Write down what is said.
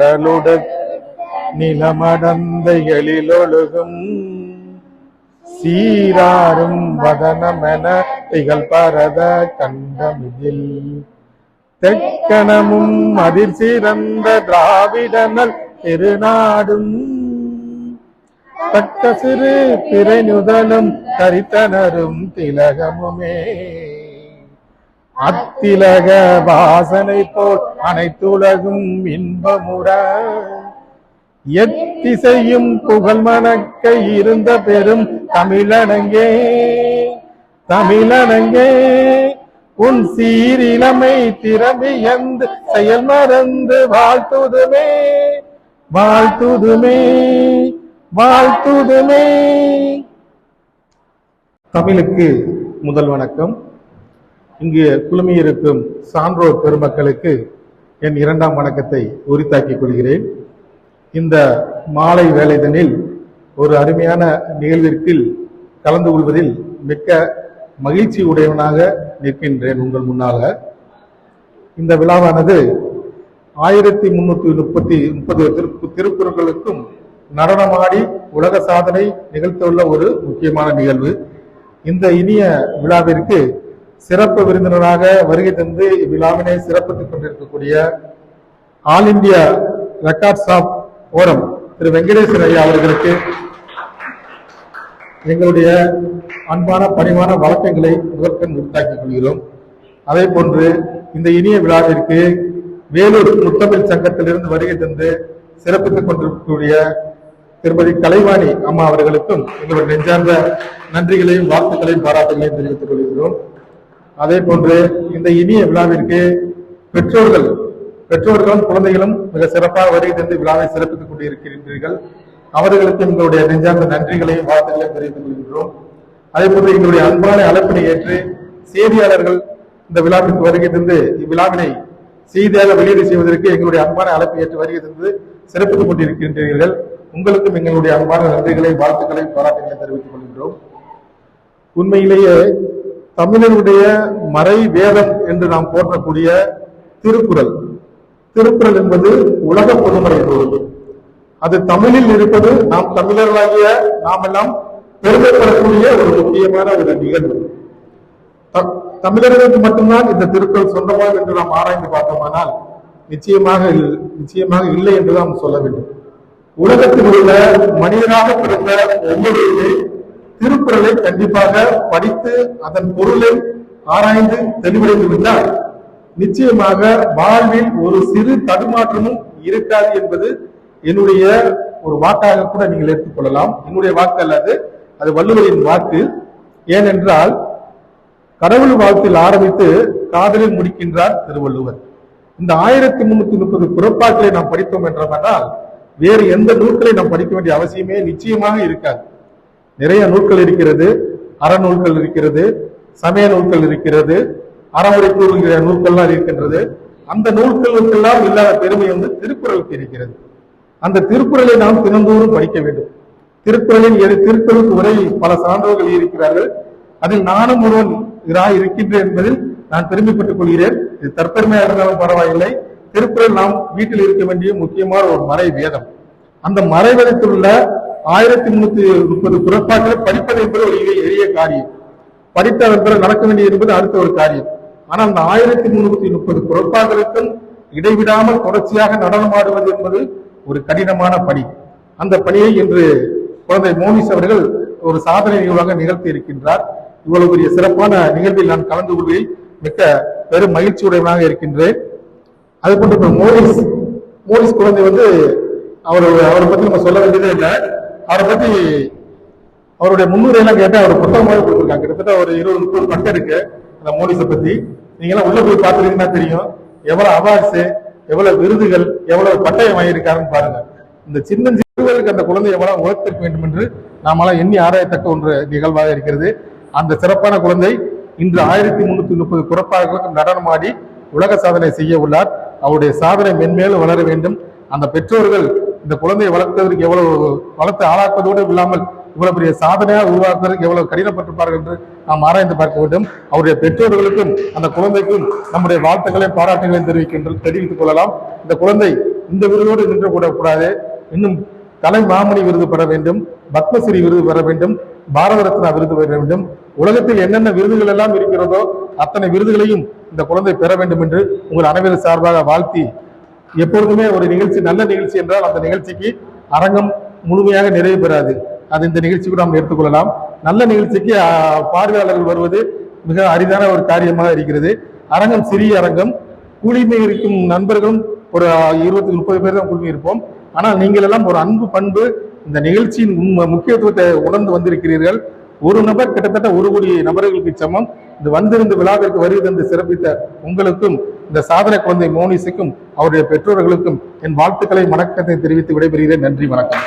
கடலுட நிலமடந்த எழிலொழுகும் சீராரும் வதனமென திகழ் பரத கண்டமிதில். தெக்கணமும் அதிர் சிறந்த திராவிடனல் திருநாடும். தக்க சிறு திரைநுதலும் கரித்தனரும் திலகமுமே. அத்திலக வாசனை போல் அனைத்துலகும் இன்பமுற. எத்திசையும் புகழ் மணக்க இருந்த பெரும் தமிழனங்கே தமிழனங்கே உன் சீரிலமை திறமையந்து செயல் மறந்து வாழ்த்துதுமே வாழ்த்துதுமே வாழ்த்துதுமே. தமிழுக்கு முதல் வணக்கம். இங்கு குழுமியிருக்கும் சான்றோர் பெருமக்களுக்கு என் இரண்டாம் வணக்கத்தை உரித்தாக்கிக் கொள்கிறேன். இந்த மாலை வேலைதனில் ஒரு அருமையான நிகழ்விற்கில் கலந்து கொள்வதில் மிக்க மகிழ்ச்சி உடையவனாக நிற்கின்றேன் உங்கள் முன்னால. இந்த விழாவானது ஆயிரத்தி முன்னூத்தி முப்பத்தி முப்பது திரு திருக்குறள்களுக்கும் நடனமாடி உலக சாதனை நிகழ்த்தவுள்ள ஒரு முக்கியமான நிகழ்வு. இந்த இனிய விழாவிற்கு சிறப்பு விருந்தினராக வருகை தந்து இவ்விழாவினை சிறப்பித்துக் கொண்டிருக்கக்கூடிய ஆல் இந்தியா ரெக்கார்ட்ஸ் ஆஃப் ஓரம் திரு வெங்கடேஸ்வர ஐயா அவர்களுக்கு எங்களுடைய அன்பான பணிவான வழக்கங்களை முதற்கண் உண்டாக்கிக் கொள்கிறோம். அதே போன்று இந்த இனிய விழாவிற்கு வேலூர் முத்தமிழ் சங்கத்திலிருந்து வருகை தந்து சிறப்பித்துக் கொண்டிருக்கக்கூடிய திருமதி கலைவாணி அம்மா அவர்களுக்கும் எங்களுடைய நெஞ்சார்ந்த நன்றிகளையும் வாழ்த்துக்களையும் பாராட்டுகளையும் தெரிவித்துக் அதே போன்று இந்த இனிய விழாவிற்கு பெற்றோர்கள் பெற்றோர்களும் குழந்தைகளும் மிக சிறப்பாக வருகை தந்து விழாவை சிறப்பித்துக் கொண்டிருக்கின்றீர்கள். அவர்களுக்கு எங்களுடைய நெஞ்சார்ந்த நன்றிகளையும் வாழ்த்துக்களையும் தெரிவித்துக் கொள்கின்றோம். அதே போன்று எங்களுடைய அன்பான அழைப்பினை ஏற்று செய்தியாளர்கள் இந்த விழாவிற்கு வருகை தந்து இவ்விழாவினை செய்தியாக வெளியீடு செய்வதற்கு எங்களுடைய அன்பான அழைப்பை ஏற்று வருகை தந்து சிறப்பித்துக் கொண்டிருக்கின்றீர்கள். உங்களுக்கும் எங்களுடைய அன்பான நன்றிகளை வாழ்த்துக்களை பாராட்டுகளை தெரிவித்துக் கொள்கின்றோம். உண்மையிலேயே தமிழருடைய மறை வேதம் என்று நாம் போற்றக்கூடிய திருக்குறள். திருக்குறள் என்பது உலக பொதுமறை நூல் அது தமிழில் இருப்பது நாம் தமிழர்களாகிய நாம் எல்லாம் பெருமைப்படக்கூடிய ஒரு முக்கியமான ஒரு நிகழ்வு. தமிழர்களுக்கு மட்டும்தான் இந்த திருக்குறள் சொந்தமா என்று நாம் ஆராய்ந்து பார்த்தோமானால் நிச்சயமாக இல்- நிச்சயமாக இல்லை என்று நாம் சொல்ல வேண்டும். உலகத்தில் உள்ள மனிதனாக பிறந்த ஒவ்வொருவருமே திருக்குறளை கண்டிப்பாக படித்து அதன் பொருளை ஆராய்ந்து தெளிவடைந்து விட்டால் நிச்சயமாக வாழ்வில் ஒரு சிறு தடுமாற்றமும் இருக்காது என்பது என்னுடைய ஒரு வாக்காக கூட நீங்கள் எடுத்துக்கொள்ளலாம் என்னுடைய வாக்கு அல்லது அது வள்ளுவரின் வாக்கு. ஏனென்றால் கடவுள் வாழ்த்தில் ஆரம்பித்து காதலில் முடிக்கின்றார் திருவள்ளுவர். இந்த ஆயிரத்தி முன்னூத்தி முப்பது குரப்பாக்களை நாம் படித்தோம் என்றால் வேறு எந்த நூல்களை நாம் படிக்க வேண்டிய அவசியமே நிச்சயமாக இருக்காது. நிறைய நூல்கள் இருக்கிறது. அறநூல்கள் இருக்கிறது. சமய நூல்கள் இருக்கிறது. அறமுறை கூறுகிற நூல்கள்லாம் இருக்கின்றது. அந்த நூல்களுக்கெல்லாம் இல்லாத பெருமை வந்து திருக்குறளுக்கு இருக்கிறது. அந்த திருக்குறளை நாம் தினந்தோறும் படிக்க வேண்டும். திருக்குறளின் திருக்குறளுக்கு உரை பல சான்றோர்கள் இருக்கிறார்கள். அதில் நானும் ஒருவன் இருக்கின்றேன் என்பதில் நான் பெருமைப்பட்டுக் கொள்கிறேன். இது தற்பெருமையாக இருந்தாலும் பரவாயில்லை. திருக்குறள் நாம் வீட்டில் இருக்க வேண்டிய முக்கியமான ஒரு மறை வேதம் அந்த மறை வேதத்தில் உள்ள ஆயிரத்தி முன்னூத்தி முப்பது குரப்பாக்களை படிப்பது என்பது ஒரு எளிய- காரியம். படித்த பிறகு நடக்க வேண்டியது என்பது அடுத்த ஒரு காரியம். ஆனால் அந்த ஆயிரத்தி முன்னூத்தி முப்பது குரப்பாக்களுக்கும் இடைவிடாமல் தொடர்ச்சியாக நடனமாடுவது என்பது ஒரு கடினமான பணி. அந்த பணியை இன்று குழந்தை மோனிஸ் அவர்கள் ஒரு சாதனை நிகழ்வாக நிகழ்த்தி இருக்கின்றார். இவ்வளவு பெரிய சிறப்பான நிகழ்வில் நான் கலந்து கொள்வதில் மிக்க பெரும் மகிழ்ச்சியுடையவனாக இருக்கின்றேன். அது போன்று இப்ப மோரிஸ் மோரிஸ் குழந்தை வந்து அவர் அவரை பத்தி நம்ம சொல்ல வேண்டியதே இல்லை அவரை பத்தி அவருடைய முன்னுரையெல்லாம் கேட்டு அவர் புத்தகமாக கொடுத்துருக்காங்க. கிட்டத்தட்ட ஒரு இருபது முப்பது பக்கம் இருக்கு அந்த மோனிஸை பத்தி. நீங்க எல்லாம் உள்ள போய் பார்த்துருக்கீங்கன்னா தெரியும். எவ்வளவு அவார்ட்ஸ் எவ்வளவு விருதுகள் எவ்வளவு பட்டயம் வாங்கியிருக்காருன்னு பாருங்க. இந்த சின்ன சிறுவர்களுக்கு அந்த குழந்தை எவ்வளவு உழைத்திருக்க வேண்டும் என்று நாமெல்லாம் எண்ணி ஆராயத்தக்க ஒன்று நிகழ்வாக இருக்கிறது. அந்த சிறப்பான குழந்தை இன்று ஆயிரத்தி முன்னூத்தி முப்பது குறப்பாளர்களுக்கு நடனமாடி உலக சாதனை செய்ய உள்ளார். அவருடைய சாதனை மென்மேலும் வளர வேண்டும். அந்த பெற்றோர்கள் இந்த குழந்தையை வளர்ப்பதற்கு எவ்வளவு வளர்த்து ஆளாக்குவதோடு இல்லாமல் இவ்வளவு பெரிய சாதனையாக உருவாக்குவதற்கு எவ்வளவு கடினப்பட்டிருப்பார்கள் என்று நாம் ஆராய்ந்து பார்க்க வேண்டும். அவருடைய பெற்றோர்களுக்கும் அந்த குழந்தைக்கும் நம்முடைய வாழ்த்துக்களையும் பாராட்டுகளையும் தெரிவிக்கின்ற தெரிவித்துக் கொள்ளலாம். இந்த குழந்தை இந்த விருதோடு நின்று கூட கூடாது இன்னும் கலை மாமணி விருது பெற வேண்டும். பத்மஸ்ரீ விருது பெற வேண்டும். பாரத ரத்னா விருது பெற வேண்டும். உலகத்தில் என்னென்ன விருதுகள் எல்லாம் இருக்கிறதோ அத்தனை விருதுகளையும் இந்த குழந்தை பெற வேண்டும் என்று உங்கள் அனைவரும் சார்பாக வாழ்த்தி எப்பொழுதுமே ஒரு நிகழ்ச்சி நல்ல நிகழ்ச்சி என்றால் அந்த நிகழ்ச்சிக்கு அரங்கம் முழுமையாக நிறைவு பெறாது. அது இந்த நிகழ்ச்சிக்கு நாம் எடுத்துக்கொள்ளலாம். நல்ல நிகழ்ச்சிக்கு பார்வையாளர்கள் வருவது மிக அரிதான ஒரு காரியமாக இருக்கிறது. அரங்கம் சிறிய அரங்கம். குழுமி இருக்கும் நண்பர்களும் ஒரு இருபத்தி முப்பது பேர் தான் குழுமி இருப்போம். ஆனால் நீங்கள் எல்லாம் ஒரு அன்பு பண்பு இந்த நிகழ்ச்சியின் முக்கியத்துவத்தை உணர்ந்து வந்திருக்கிறீர்கள். ஒரு நபர் கிட்டத்தட்ட ஒரு கோடி நபர்களுக்கு சமம். இந்த வந்திருந்த விழாவிற்கு வருகை தந்து சிறப்பித்த உங்களுக்கும் இந்த சாதனை குழந்தை மோனிஸுக்கும் அவருடைய பெற்றோர்களுக்கும் என் வாழ்த்துக்களை வணக்கத்தை தெரிவித்து விடைபெறுகிறேன். நன்றி வணக்கம்.